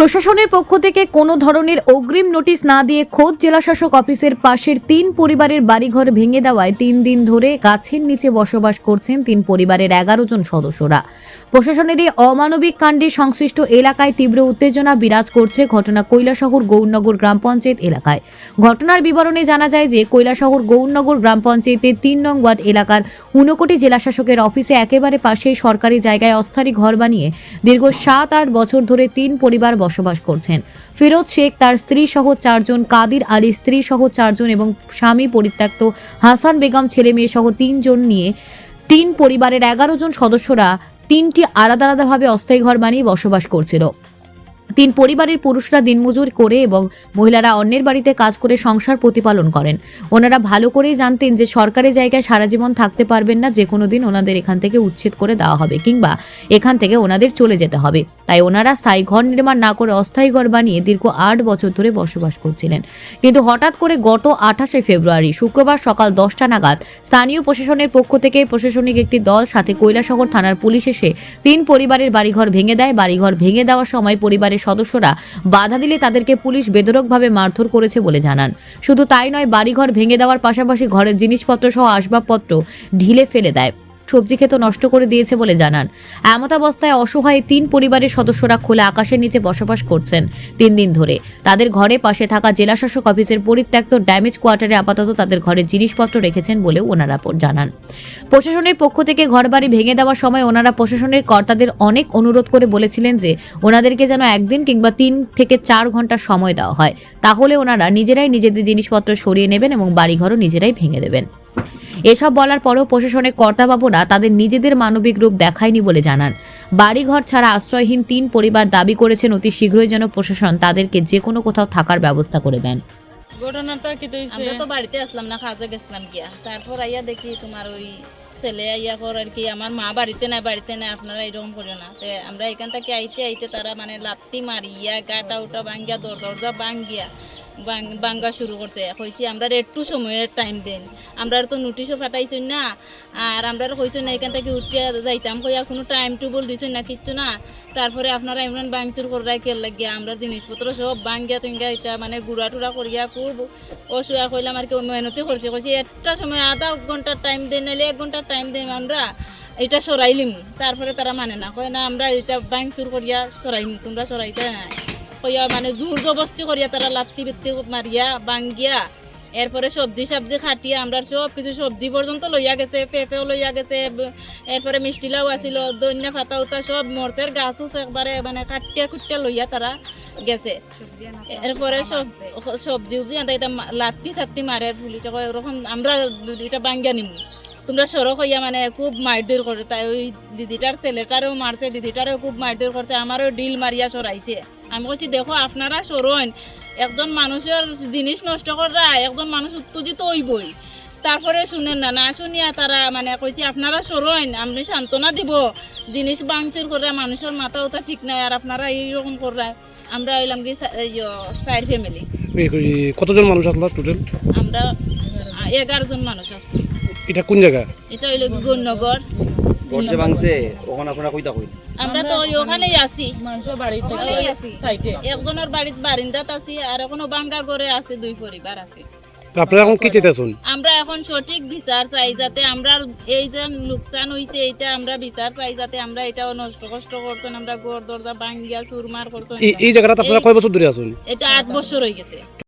প্রশাসনের পক্ষ থেকে কোনো ধরনের অগ্রিম নোটিশ না দিয়ে খোদ জেলাশাসক অফিসের পাশের তিন পরিবারের বাড়িঘর ভেঙে দেওয়ায় তিন দিন ধরে গাছের নিচে বসবাস করছেন তিন পরিবারের এগারো জন সদস্যরা। প্রশাসনের এই অমানবিক কাণ্ডে সংশ্লিষ্ট এলাকায় তীব্র উত্তেজনা বিরাজ করছে ঘটনা কৈলাসহর গৌরনগর গ্রাম পঞ্চায়েত এলাকায়। ঘটনার বিবরণে জানা যায় যে কৈলাসহর গৌরনগর গ্রাম পঞ্চায়েতের তিন নং ওয়ার্ড এলাকার ঊনকোটি জেলাশাসকের অফিসে একেবারে পাশেই সরকারি জায়গায় অস্থায়ী ঘর বানিয়ে দীর্ঘ সাত আট বছর ধরে তিন পরিবার বসবাস করছেন। ফিরোজ শেখ তার স্ত্রী সহ চারজন, কাদির আলী স্ত্রী সহ চারজন এবং স্বামী পরিত্যক্ত হাসান বেগম ছেলে মেয়ে সহ তিনজন নিয়ে তিন পরিবারের এগারো জন সদস্যরা তিনটি আলাদা আলাদাভাবে অস্থায়ী ঘর বানিয়ে বসবাস করছিল। তিন পরিবারের পুরুষরা দিনমজুর করে এবং মহিলারা অন্যের বাড়িতে কাজ করে সংসার প্রতিপালন করেন। ওনারা ভালো করেই জানতেন যে সরকারি জায়গায় সারা জীবন থাকতে পারবেন না, যে কোনো দিন ওনাদের এখান থেকে উচ্ছেদ করে দেওয়া হবে কিংবা এখান থেকে ওনাদের চলে যেতে হবে। তাই ওনারা স্থায়ী ঘর নির্মাণ না করে অস্থায়ী ঘর বানিয়ে দীর্ঘ আট বছর ধরে বসবাস করছিলেন। কিন্তু হঠাৎ করে গত আঠাশে ফেব্রুয়ারি, শুক্রবার সকাল দশটা নাগাদ স্থানীয় প্রশাসনের পক্ষ থেকে প্রশাসনিক একটি দল সাথে কৈলাসহর থানার পুলিশ এসে তিন পরিবারের বাড়িঘর ভেঙে দেয়। বাড়িঘর ভেঙে দেওয়ার সময় পরিবারের সদস্যরা বাধা দিলে তাদেরকে পুলিশ বেদরকভাবে মারধর করেছে বলে জানান। শুধু তাই নয়, বাড়িঘর ভেঙে দেওয়ার পাশাপাশি ঘরের জিনিসপত্র সহ আসবাবপত্র ঢিলে ফেলে দেয়। সবজি ক্ষেত নষ্ট করে দিয়েছে বলে জানান। এমতাবস্থায় অসহায় তিন পরিবারের সদস্যরা খোলা আকাশের নিচে বসবাস করছেন তিন দিন ধরে। তাদের ঘরে পাশে থাকা জেলাশাসক অফিসের পরিত্যক্ত ড্যামেজ কোয়ার্টারে আপাতত তাদের ঘরে জিনিসপত্র রেখেছেন বলেও ওনারা জানান। প্রশাসনের পক্ষ থেকে ঘরবাড়ি ভেঙে দেওয়ার সময় ওনারা প্রশাসনের কর্তাদের অনেক অনুরোধ করে বলেছিলেন যে, ওনাদেরকে যেন একদিন কিংবা তিন থেকে চার ঘণ্টা সময় দেওয়া হয়। তাহলে ওনারা নিজেরাই নিজেদের জিনিসপত্র সরিয়ে নেবেন এবং বাড়িঘরও নিজেরাই ভেঙে দেবেন। এসব বলার পরেও প্রশাসনের কর্তাবাবুরা তাদের নিজেদের মানবিক রূপ দেখায়নি বলে জানান। বাড়িঘর ছাড়া আশ্রয়হীন তিন পরিবার দাবি করেছেন অতি শীঘ্রই যেন প্রশাসন তাদেরকে যে কোনো কোথাও থাকার ব্যবস্থা করে দেন। ঘটনাটা কি হয়েছে আমরা তো বাড়িতে আসলাম না কাজে গেছিলাম গিয়া। তারপর আইয়া দেখি তোমার ওই ছেলে আইয়া কর আর কি আমার মা বাড়িতে নাই বাড়িতে নাই আপনারা এরকম করিও না। তে আমরা এখান থেকে আইতে আইতে তারা মানে লাত্তি মারিয়া গাটা উটা ভাঙ্গিয়া দর দরজা ভাঙ্গিয়া বাঙ্গা শুরু করছে। কইছি, আমরা একটু সময়ের টাইম দেন। আমরা তো নোটিশও ফাটাইছি না। আর আমরা কইছি না, এখান থেকে উঠিয়া যাইতাম। কইয়া কোনো টাইম টেবল দিছি না, কিচ্ছু না। তারপরে আপনারা এমন বাংচুর করাই কেল লাগিয়া, আমরা জিনিসপত্র সব বাঙ্গিয়া টেঙ্গা এটা মানে গুড়া টুড়া করিয়া খুব অসুয়া কইলাম আর কি মেহনতি করছে। কইছি, একটা সময় আধা ঘণ্টার টাইম দেন নাহলে এক ঘণ্টার টাইম দেন আমরা, এটা সরাইলিম। তারপরে তারা মানে না, কয় না, আমরা এটা বাংচুর করিয়া সরাইম, তোমরা সরাইতে না কইয়া মানে জোর জবস্তি করিয়া তারা লাত্তি বিত্তি মারিয়া, বাঙ্গিয়া, এরপরে সবজি সবজি খাটিয়া, আমরা সব কিছু সবজি পর্যন্ত লইয়া গেছে, পেঁপেও লইয়া গেছে, এরপরে মিষ্টিলাও আছিল দৈন্য ফাতা উতা সব মরচের গাছও একবারে মানে কাটিয়া খুটিয়া লইয়া তারা গেছে। এরপরে সব সবজি উবজি লাত্তি সাত্তি মারে পুলিশ ওরকম আমরা এটা বাঙ্গিয়া নিমু। তোমরা সড়ক হইয়া মানে খুব মারধর করে তাই ওই দিদিটার ছেলেটারও মারছে দিদিটারও খুব মারধর করছে আমারও ডিল মারিয়া সরাইছে। আমি বলছি দেখো আপনারা সরইন একজন মানুষের জিনিস নষ্ট করা একজন মানুষ উত্তেজিত হইবই। তারপরে শুনেন না না শুনিয়া তারা মানে কইছি আপনারা সরইন আপনি সান্ত্বনা দিব। জিনিস বাংচুর করে মানুষের মাথা উঠা ঠিক নাই আর আপনারা এইরকম করা। আমরা এলাম কি চার ফ্যামিলি কতজন মানুষ আসলো টোটাল আমরা এগারো জন মানুষ আছি। এটা কোন জায়গা? এটা হইল গৌরনগর ঘর যে ভাঙছে ওখানে আপনারা কইতা কই আমরা তো ওই ওখানেই আছি। মানুষের বাড়িতে সাইডে একজনের বাড়িত বারিন্দাত আছি আর এখনও বাঙ্গা করে আছে দুই পরিবার আছে। আপনারা এখন কি চেতেছেন আমরা এখন সঠিক বিচার চাই যাতে আমরা এই যে লোকসান হইছে এটা আমরা বিচার চাই যাতে আমরা এটাও নষ্ট কষ্ট করছেন আমরা গোর দরজা ভাঙ্গিয়া চুরমার করছেন। এই এই জায়গাটা আপনারা কয় বছর ধরে আছেন? এটা আট বছর হয়ে গেছে।